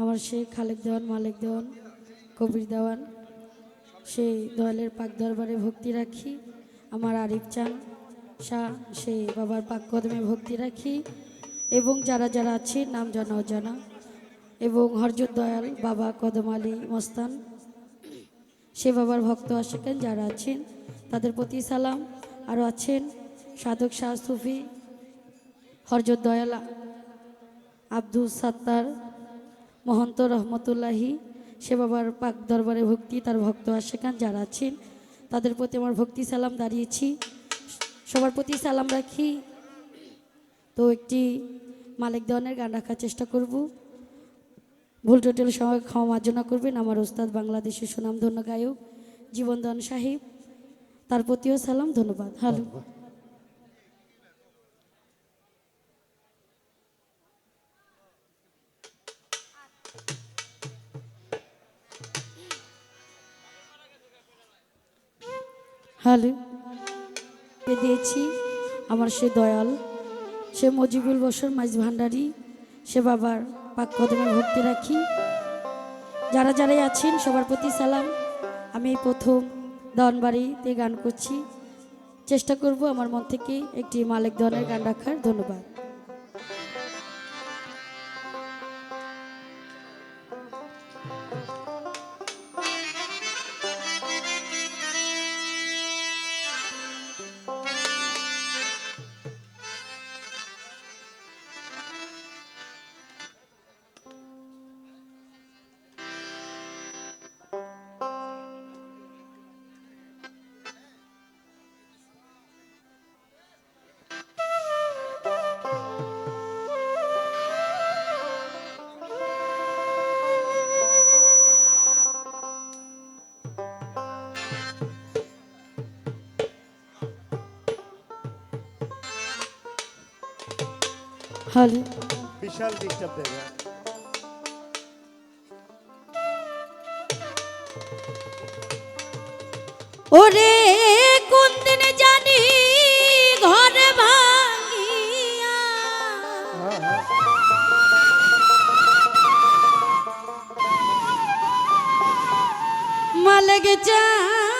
আমার সেই খালেক দেওয়ান, মালিক দেওয়ান, কবির দেওয়ান, সেই দয়ালের পাক দরবারে ভক্তি রাখি। আমার আরিফ চান, শাহ, সেই বাবার পাক কদমে ভক্তি রাখি। এবং যারা যারা আছে, নাম জানা অজানা। এবং হরজত দয়াল, বাবা কদম আলী মস্তান। সে বাবার ভক্ত আশেকেন যারা আছেন, তাদের প্রতি সালাম। আরও আছেন সাধক শাহ সুফি, হরজত দয়াল আব্দুল সাত্তার মহন্ত রহমতুল্লাহি, সে বাবার পাক দরবারে ভক্তি, তার ভক্ত আশেকান যারা আছেন, তাদের প্রতি আমার ভক্তি সালাম দাঁড়িয়েছি। সবার প্রতি সালাম রাখি। তো একটি মালিক দেওয়ানের গান রাখার চেষ্টা করব। ভুল টোটেল সবাই ক্ষমা মার্জনা করবেন আমার ওস্তাদ বাংলাদেশের সুনামধন্য গায়ক জীবনদান সাহেব। তার প্রতিও সালাম, ধন্যবাদ। হ্যালো। হ্যালো দিয়েছি? আমার সে দয়াল, সে মজিবুল বসর মাইজ ভান্ডারি, সে বাবার পাক কদমে ভক্তি রাখি। যারা যারাই আছেন, সবার প্রতি সালাম। আমি প্রথম দনবাড়িতে গান করছি। চেষ্টা করব আমার মন থেকে একটি মালিক দনের গান রাখার। ধন্যবাদ। হ্যালো বিশাল ডিস্টার্ব দেবে ওরে কোন দিনে জানি ঘরে ভাঙিয়া মালগ জান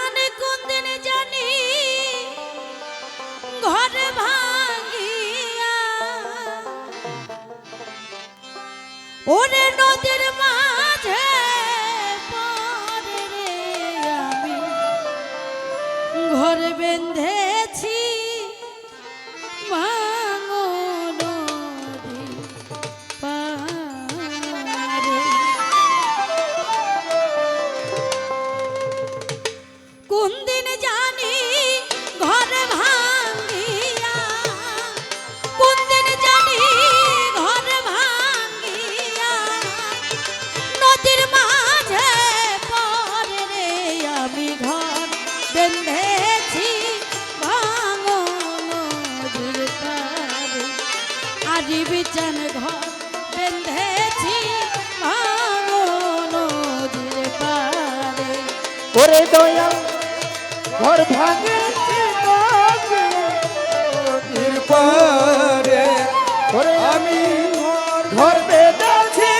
ওরে নদীর দয়াল ঘর ভাঙেছি নদীর আমি ঘর বেঁধেছি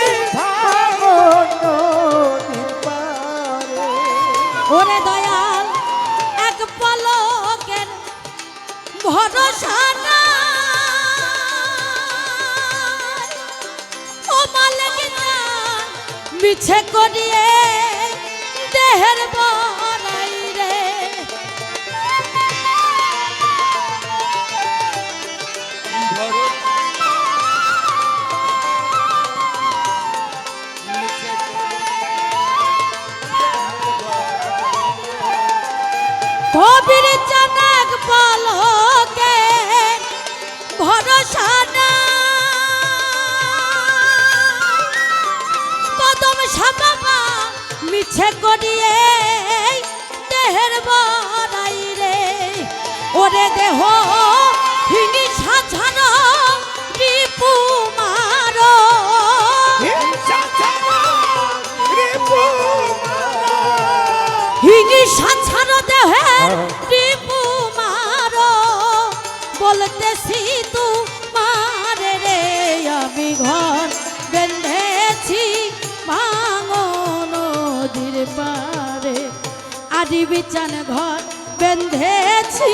ওরে দয়াল এক পলকের ভরসা নাই। ও মালিক মিছে করিয়ে দেহ হিনি সাধারণ রিপু মার। হিনি সাধারণ দেহের রিপু মার। হ্যাঁ। বলতেছি তু মারে রে আমি ঘর বেঁধেছি ভাঙন নদীর পারে আদি বিছান ঘর বেঁধেছি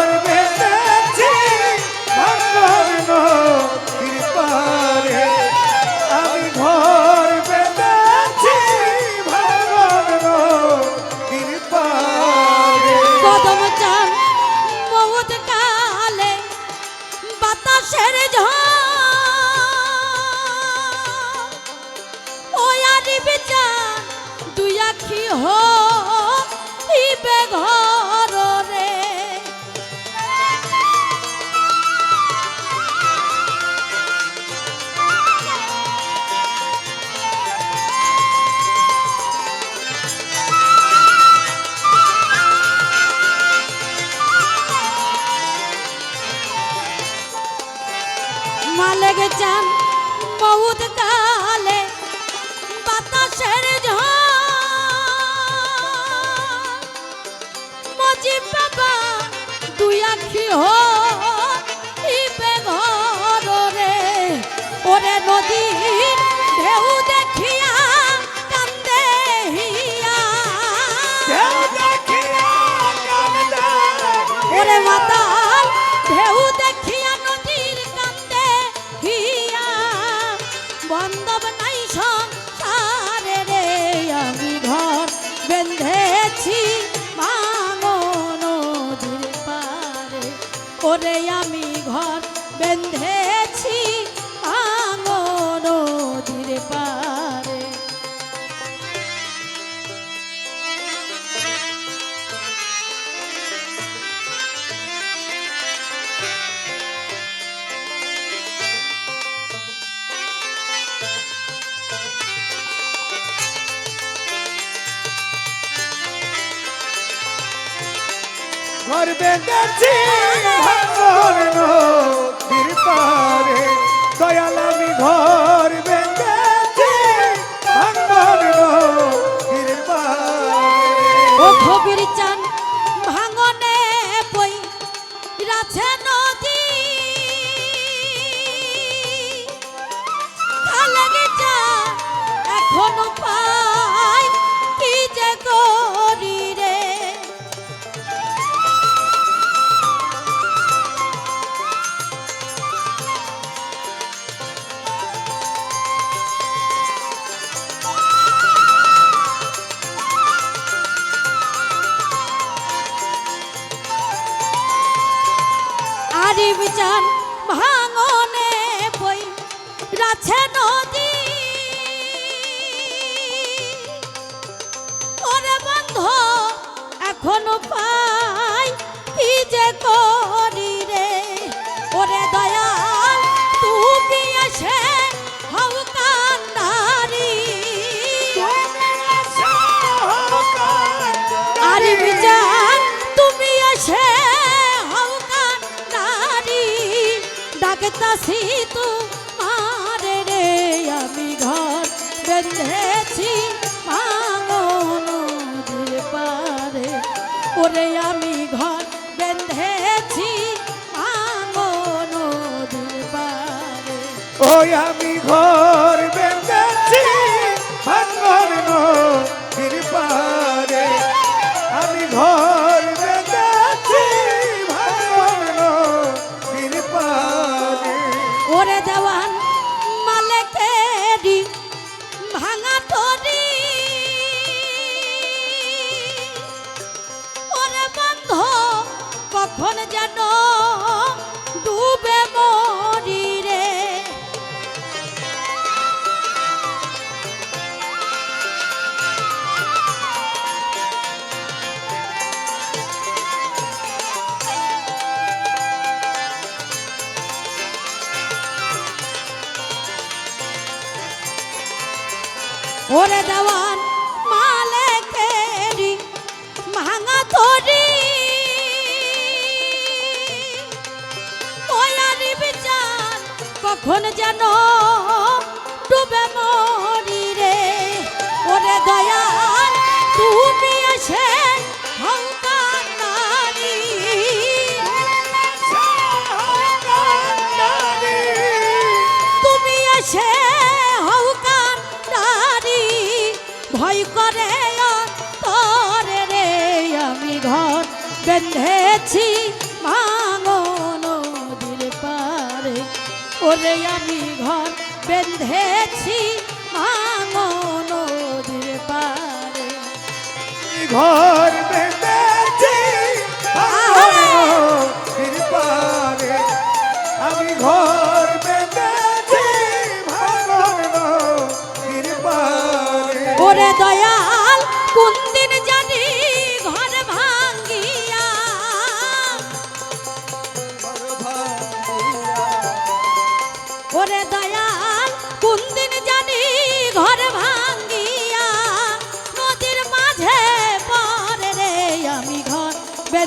দুধ কা গেছি মাঙ্গন পারে ওরে আমি ঘর বেঁধে ঘর গেছি ভাঙর নদীর পারে দয়াল আমি ঘর বেঁধেছি ভাঙর নদীর পারে ও খবির চান দাসি তু মারে রে, আমি ঘর বেঁধেছি নদীর পারে। ওরে আমি ঘর বেঁধেছি নদীর পারে। ওই আমি ঘর ওরে দেওয়ান মালেকেরি ভাঙা তরি। ওয়ারি বিচার কখন যেন ডুবে মরি রে ওরে দয়া ভাঙো নদীর পারে ওরে আমি ঘর বেঁধেছি ভাঙো নদীর পারে ঘর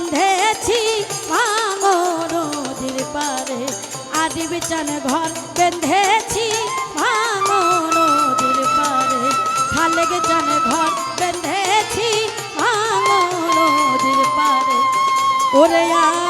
বেঁধেছি ভাঙো নদীর পারে আদি বিচান ঘর বেঁধেছি ভাঙো নদীর পারে খালে গেচান ঘর বেঁধেছি ভাঙো নদীর পারে ওরে আর